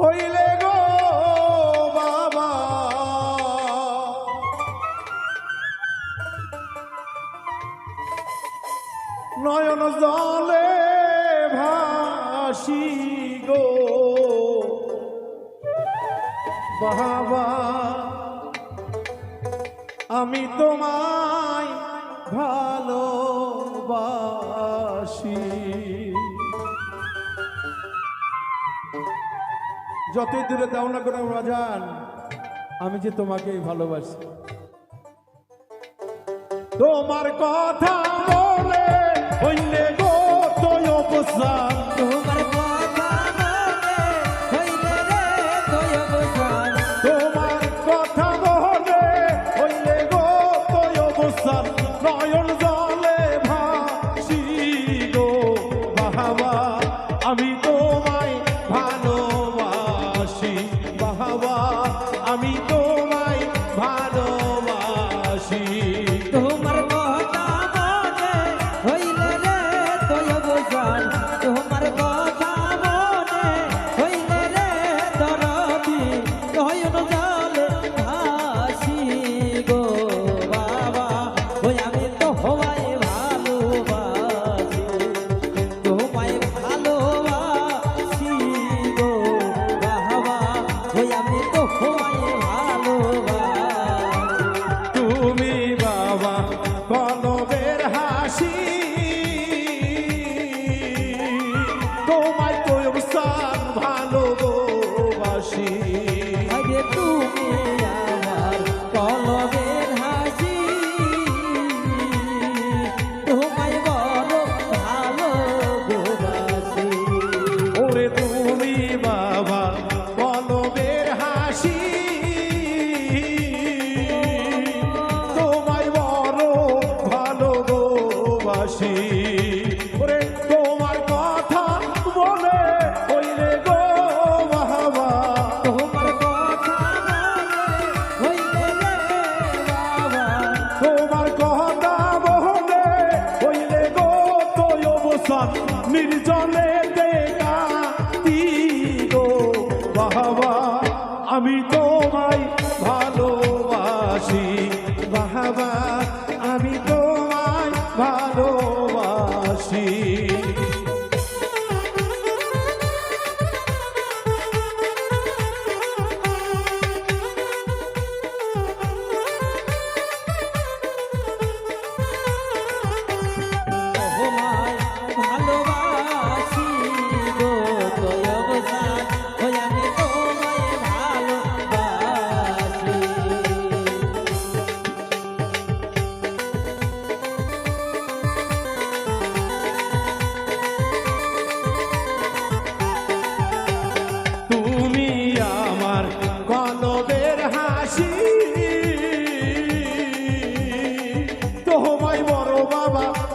হইলে গো বাবা। নয়ন জলে ভাসি গো। বাবা আমি তোমায় ভালো যতই দূরে দাও না কোনো রাজান আমি যে তোমাকেই ভালোবাসি। তোমার কথা toma need is on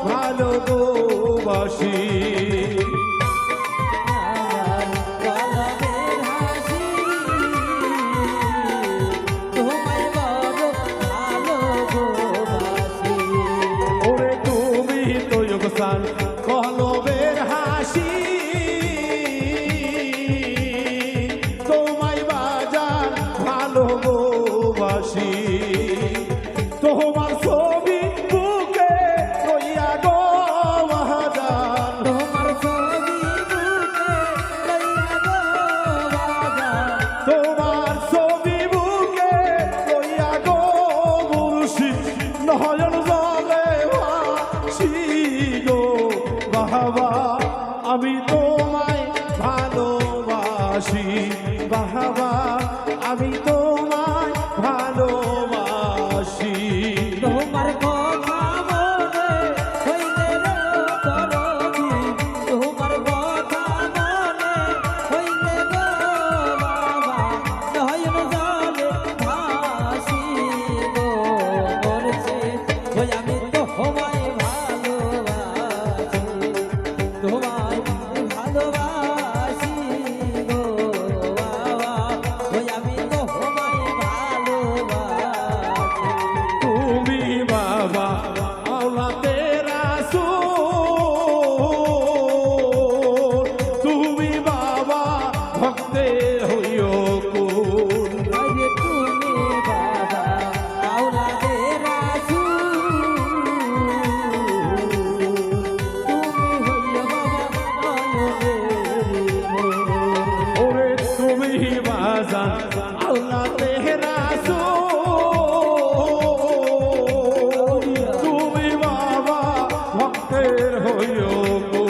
ভালোবাসি। পরের হইও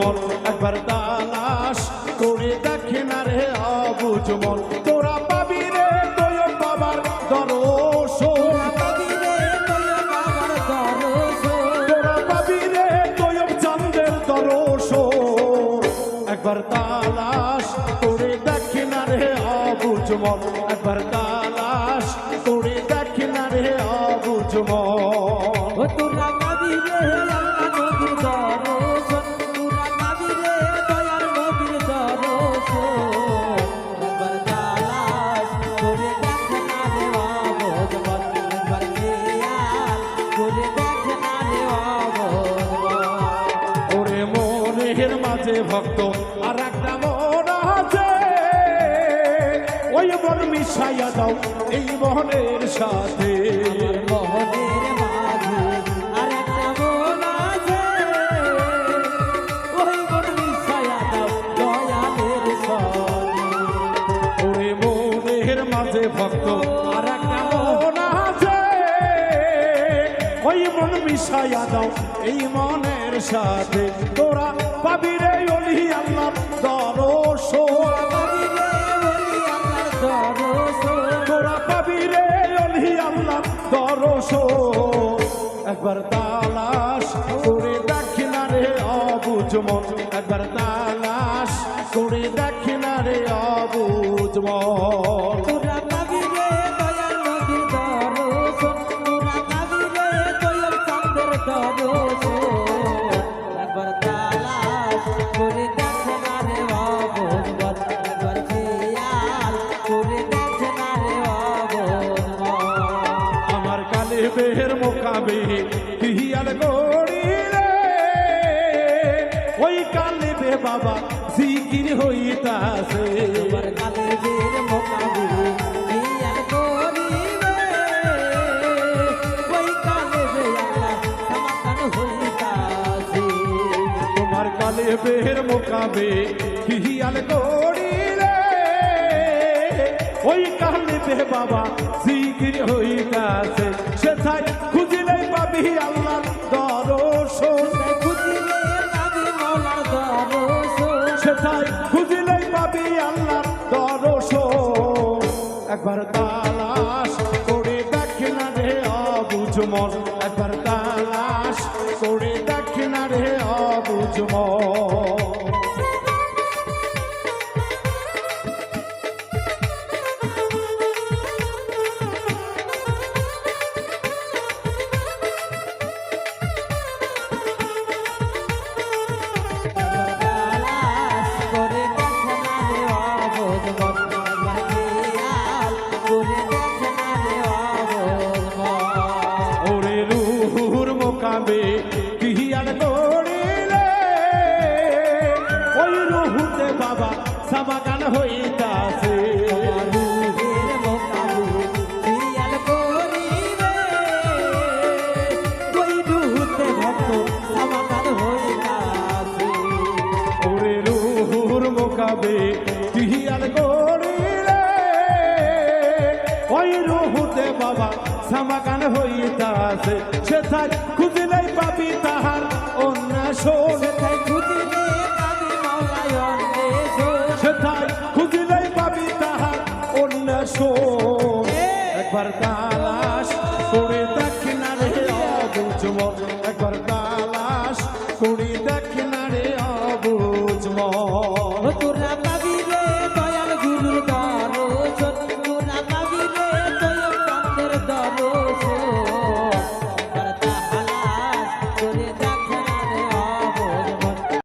মন, একবার তালাশ করে দেখে না রে অবুজ মন। তোরা পাবি রে তোর বাবার দরশন তোর তোরা পাবি রে তোয়ব চাঁদের দরশন একবার তালাশ করে দেখে না রে অবুজ মন। একবার ভক্ত আর একটা মন আছে ওই মন মিশাইয়া দাও এই মহনের সাথে। মোহনের মিশাইয়া দাও এই মনের সাথে। তোরা পাবি রে অলি আল্লাহ দরশন তোরা পাবি রে অলি আল্লাহ দরশন একবার তালাশ করে দেখি না রে অবুজ মন। একবার তালাশ করে দেখি না রে অবুজ মন। কালে বেহের মোকাবে হিয়াল গড়িলে? ওই কালে বে বাবা জিকির হইতাছে। তোমার হিয়াল ওই আল্লাহ সমাধান হইতাছে। তোমার কালে বেহের মোকাবে হিয়াল গড়িলে? ওই কালে বে বাবা জিকির হইতাছে। সেথায় খুঁজিলে পাবি আল্লাহ দরশন খুঁজিলে পাবি মৌলার দরশন সেটাই খুঁজিলেই পাবি আল্লাহ দরশন একবার তালাশ করে দেখে না রে অবুঝ মন একবার ভক্ত সমাধান হইতাছে। ওরে রুহুর মোকাবে কিহিয়াল করিলে ওই রুহুতে বাবা সামাগান হইতাছে। সেথায় খুঁজিলেই পাবি